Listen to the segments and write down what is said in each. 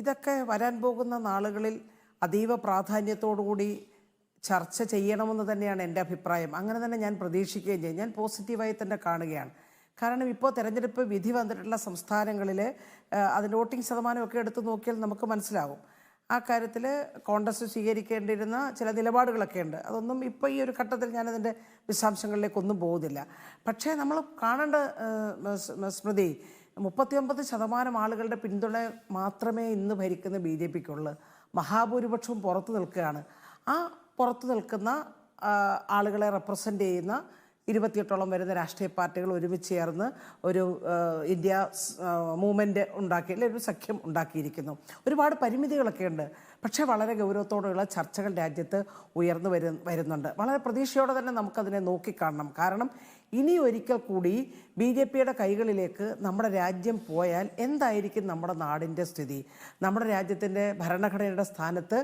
ഇതൊക്കെ വരാൻ പോകുന്ന നാളുകളിൽ അതീവ പ്രാധാന്യത്തോടുകൂടി ചർച്ച ചെയ്യണമെന്ന് തന്നെയാണ് എന്റെ അഭിപ്രായം. അങ്ങനെ തന്നെ ഞാൻ പ്രതീക്ഷിക്കുകയും ചെയ്യും. ഞാൻ പോസിറ്റീവായി തന്നെ കാണുകയാണ്. കാരണം ഇപ്പോൾ തെരഞ്ഞെടുപ്പ് വിധി വന്നിട്ടുള്ള സംസ്ഥാനങ്ങളിൽ അതിന്റെ വോട്ടിംഗ് ശതമാനമൊക്കെ എടുത്തു നോക്കിയാൽ നമുക്ക് മനസ്സിലാകും ആ കാര്യത്തിൽ കോൺഗ്രസ് സ്വീകരിക്കേണ്ടിയിരുന്ന ചില നിലപാടുകളൊക്കെ ഉണ്ട്. അതൊന്നും ഇപ്പോൾ ഈ ഒരു ഘട്ടത്തിൽ ഞാനതിന്റെ വിശദാംശങ്ങളിലേക്കൊന്നും പോകുന്നില്ല. പക്ഷേ നമ്മൾ കാണേണ്ട സ്മൃതി മുപ്പത്തിയൊമ്പത് ശതമാനം ആളുകളുടെ പിന്തുണ മാത്രമേ ഇന്ന് ഭരിക്കുന്ന ബി ജെ പിക്കുള്ളൂ. മഹാഭൂരിപക്ഷവും പുറത്തു നിൽക്കുകയാണ്. ആ പുറത്തു നിൽക്കുന്ന ആളുകളെ റെപ്രസെന്റ് ചെയ്യുന്ന ഇരുപത്തിയെട്ടോളം വരുന്ന രാഷ്ട്രീയ പാർട്ടികൾ ഒരുമിച്ച് ചേർന്ന് ഒരു ഇന്ത്യ മൂവ്മെന്റ് ഉണ്ടാക്കി അല്ലെങ്കിൽ ഒരു സഖ്യം ഉണ്ടാക്കിയിരിക്കുന്നു. ഒരുപാട് പരിമിതികളൊക്കെ ഉണ്ട്. പക്ഷേ വളരെ ഗൗരവത്തോടെയുള്ള ചർച്ചകൾ രാജ്യത്ത് ഉയർന്നു വരു വരുന്നുണ്ട്. വളരെ പ്രതീക്ഷയോടെ തന്നെ നമുക്കതിനെ നോക്കിക്കാണണം. കാരണം ഇനി ഒരിക്കൽ കൂടി ബി ജെ പിയുടെ കൈകളിലേക്ക് നമ്മുടെ രാജ്യം പോയാൽ എന്തായിരിക്കും നമ്മുടെ നാടിന്റെ സ്ഥിതി? നമ്മുടെ രാജ്യത്തിന്റെ ഭരണഘടനയുടെ സ്ഥാനത്ത്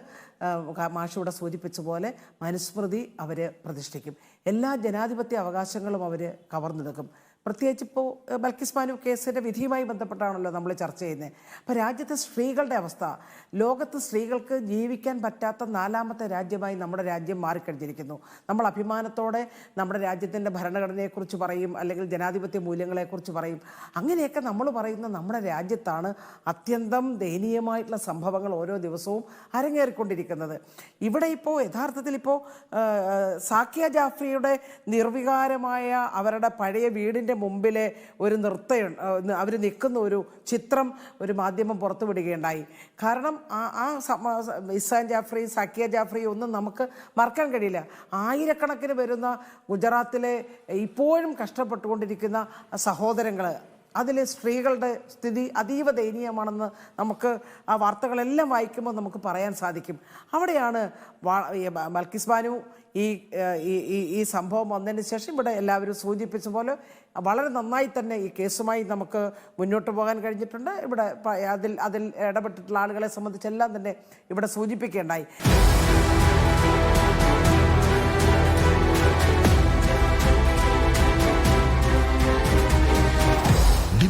മാഷിവിടെ സൂചിപ്പിച്ച പോലെ മനുസ്മൃതി അവർ പ്രതിഷ്ഠിക്കും. എല്ലാ ജനാധിപത്യ അവകാശങ്ങളും അവർ കവർന്നെടുക്കും. പ്രത്യേകിച്ച് ഇപ്പോൾ ബൽക്കിസ് മാനു കേസിന്റെ വിധിയുമായി ബന്ധപ്പെട്ടാണല്ലോ നമ്മൾ ചർച്ച ചെയ്യുന്നത് അപ്പോൾ രാജ്യത്തെ സ്ത്രീകളുടെ അവസ്ഥ ലോകത്ത് സ്ത്രീകൾക്ക് ജീവിക്കാൻ പറ്റാത്ത നാലാമത്തെ രാജ്യമായി നമ്മുടെ രാജ്യം മാറിക്കഴിഞ്ഞിരിക്കുന്നു. നമ്മൾ അഭിമാനത്തോടെ നമ്മുടെ രാജ്യത്തിന്റെ ഭരണഘടനയെക്കുറിച്ച് പറയും അല്ലെങ്കിൽ ജനാധിപത്യ മൂല്യങ്ങളെക്കുറിച്ച് പറയും. അങ്ങനെയൊക്കെ നമ്മൾ പറയുന്ന നമ്മുടെ രാജ്യത്താണ് അത്യന്തം ദയനീയമായിട്ടുള്ള സംഭവങ്ങൾ ഓരോ ദിവസവും അരങ്ങേറിക്കൊണ്ടിരിക്കുന്നത്. ഇവിടെ ഇപ്പോൾ യഥാർത്ഥത്തിൽ ഇപ്പോൾ സാക്കിയ ജാഫ്രിയുടെ നിർവികാരമായ അവരുടെ പഴയ വീടിന്റെ മുമ്പിലെ ഒരു നൃത്തം അവർ നിൽക്കുന്ന ഒരു ചിത്രം ഒരു മാധ്യമം പുറത്തു വിടുകയുണ്ടായി. കാരണം ആ ആ ഇസാൻ ജാഫ്രി സാക്കിയ ജാഫ്രി ഒന്നും നമുക്ക് മറക്കാൻ കഴിയില്ല. ആയിരക്കണക്കിന് വരുന്ന ഗുജറാത്തിലെ ഇപ്പോഴും കഷ്ടപ്പെട്ടുകൊണ്ടിരിക്കുന്ന സഹോദരങ്ങൾ അതിൽ സ്ത്രീകളുടെ സ്ഥിതി അതീവ ദയനീയമാണെന്ന് നമുക്ക് ആ വാർത്തകളെല്ലാം വായിക്കുമ്പോൾ നമുക്ക് പറയാൻ സാധിക്കും. അവിടെയാണ് മൽക്കിസ് ബാനു ഈ- ഈ സംഭവം വന്നതിന് ശേഷം ഇവിടെ എല്ലാവരും സൂചിപ്പിച്ച പോലെ വളരെ നന്നായി തന്നെ ഈ കേസുമായി നമുക്ക് മുന്നോട്ട് പോകാൻ കഴിഞ്ഞിട്ടുണ്ട്. ഇവിടെ അതിൽ അതിൽ ഇടപെട്ടിട്ടുള്ള ആളുകളെ സംബന്ധിച്ചെല്ലാം തന്നെ ഇവിടെ സൂചിപ്പിക്കേണ്ടായി